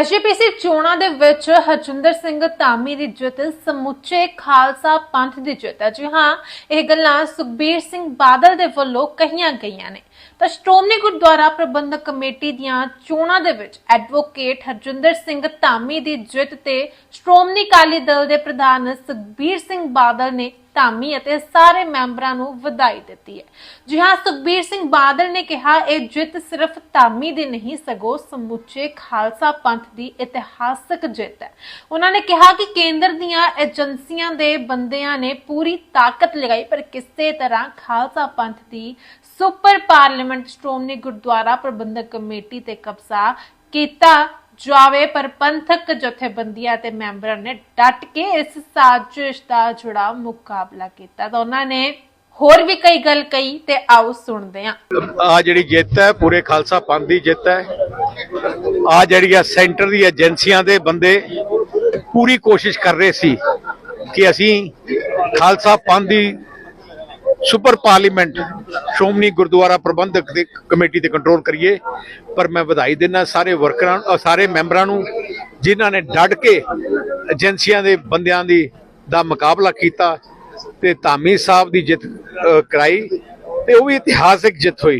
SGPC ਚੋਣਾਂ ਦੇ ਵਿੱਚ ਹਰਜਿੰਦਰ ਸਿੰਘ ਧਾਮੀ ਦੀ ਜਿੱਤ, ਸਮੁੱਚੇ ਖਾਲਸਾ ਪੰਥ ਦੀ ਜਿੱਤ ਹੈ। ਜੀ ਹਾਂ, ਇਹ ਗੱਲਾਂ ਸੁਖਬੀਰ ਸਿੰਘ ਬਾਦਲ ਦੇ ਵੱਲੋਂ ਕਹੀਆਂ ਗਈਆਂ ਨੇ। ਤਾਂ ਸ਼੍ਰੋਮਣੀ ਗੁਰਦੁਆਰਾ ਪ੍ਰਬੰਧਕ ਕਮੇਟੀ ਦੀਆਂ ਚੋਣਾਂ ਦੇ ਵਿੱਚ ਐਡਵੋਕੇਟ ਹਰਜਿੰਦਰ ਸਿੰਘ ਧਾਮੀ ਦੀ ਜਿੱਤ ਤੇ ਸ਼੍ਰੋਮਣੀ ਅਕਾਲੀ ਦਲ ਦੇ ਪ੍ਰਧਾਨ ਸੁਖਬੀਰ ਸਿੰਘ ਬਾਦਲ ਨੇ ਧਾਮੀ ਅਤੇ ਸਾਰੇ ਮੈਂਬਰਾਂ ਨੂੰ ਵਧਾਈ ਦਿੱਤੀ ਹੈ। ਜੀ ਹਾਂ, ਸੁਖਬੀਰ ਸਿੰਘ ਬਾਦਲ ਨੇ ਕਿਹਾ, ਇਹ ਜਿੱਤ ਸਿਰਫ ਧਾਮੀ ਦੀ ਨਹੀਂ, ਸਗੋਂ ਸਮੁੱਚੇ ਖਾਲਸਾ ਪੰਥ ਦੀ ਇਤਿਹਾਸਕ ਜਿੱਤ ਹੈ। ਉਹਨਾਂ ਨੇ ਕਿਹਾ ਕਿ ਕੇਂਦਰ ਦੀਆਂ ਏਜੰਸੀਆਂ ਦੇ ਬੰਦਿਆਂ ਨੇ ਪੂਰੀ ਤਾਕਤ ਲਗਾਈ, ਪਰ ਕਿਸੇ ਤਰ੍ਹਾਂ ਖਾਲਸਾ ਪੰਥ ਦੀ super parliament Shiromani Gurdwara Prabandhak committee ਤੇ ਕਬਜ਼ਾ ਕੀਤਾ ਜਾਵੇ, ਪਰ ਪੰਥਕ ਜਥੇਬੰਦੀਆਂ ਤੇ ਮੈਂਬਰਾਂ ਨੇ ਡਟ ਕੇ ਇਸ ਸਾਜ਼ਿਸ਼ ਦਾ ਜੁੜਾ ਮੁਕਾਬਲਾ ਕੀਤਾ। ਤਾਂ ਉਹਨਾਂ ਨੇ ਹੋਰ ਵੀ ਕਈ ਗੱਲ ਕਹੀ ਤੇ ਆਓ ਸੁਣਦੇ ਹਾਂ। ਆ ਜਿਹੜੀ ਜਿੱਤ ਹੈ, ਪੂਰੇ ਖਾਲਸਾ ਪੰਥ ਦੀ ਜਿੱਤ ਹੈ। ਆ ਜਿਹੜੀ ਆ ਸੈਂਟਰ ਦੀ ਏਜੰਸੀਆਂ ਦੇ ਬੰਦੇ ਪੂਰੀ ਕੋਸ਼ਿਸ਼ ਕਰ ਰਹੇ ਸੀ ਕਿ ਅਸੀਂ ਖਾਲਸਾ ਪੰਥ ਦੀ ਸੁਪਰ ਪਾਰਲੀਮੈਂਟ ਸ਼੍ਰੋਮਣੀ ਗੁਰਦੁਆਰਾ ਪ੍ਰਬੰਧਕ ਦੇ ਕਮੇਟੀ ਤੇ ਕੰਟਰੋਲ ਕਰੀਏ। ਪਰ ਮੈਂ ਵਧਾਈ ਦਿੰਦਾ ਸਾਰੇ ਵਰਕਰਾਂ ਸਾਰੇ ਮੈਂਬਰਾਂ ਨੂੰ, ਜਿਨ੍ਹਾਂ ਨੇ ਡਟ ਕੇ ਏਜੰਸੀਆਂ ਦੇ ਬੰਦਿਆਂ ਦੀ ਦਾ ਮੁਕਾਬਲਾ ਕੀਤਾ ਤੇ ਧਾਮੀ ਸਾਹਿਬ ਦੀ ਜਿੱਤ ਕਰਾਈ। ਤੇ ਉਹ ਵੀ ਇਤਿਹਾਸਿਕ ਜਿੱਤ ਹੋਈ।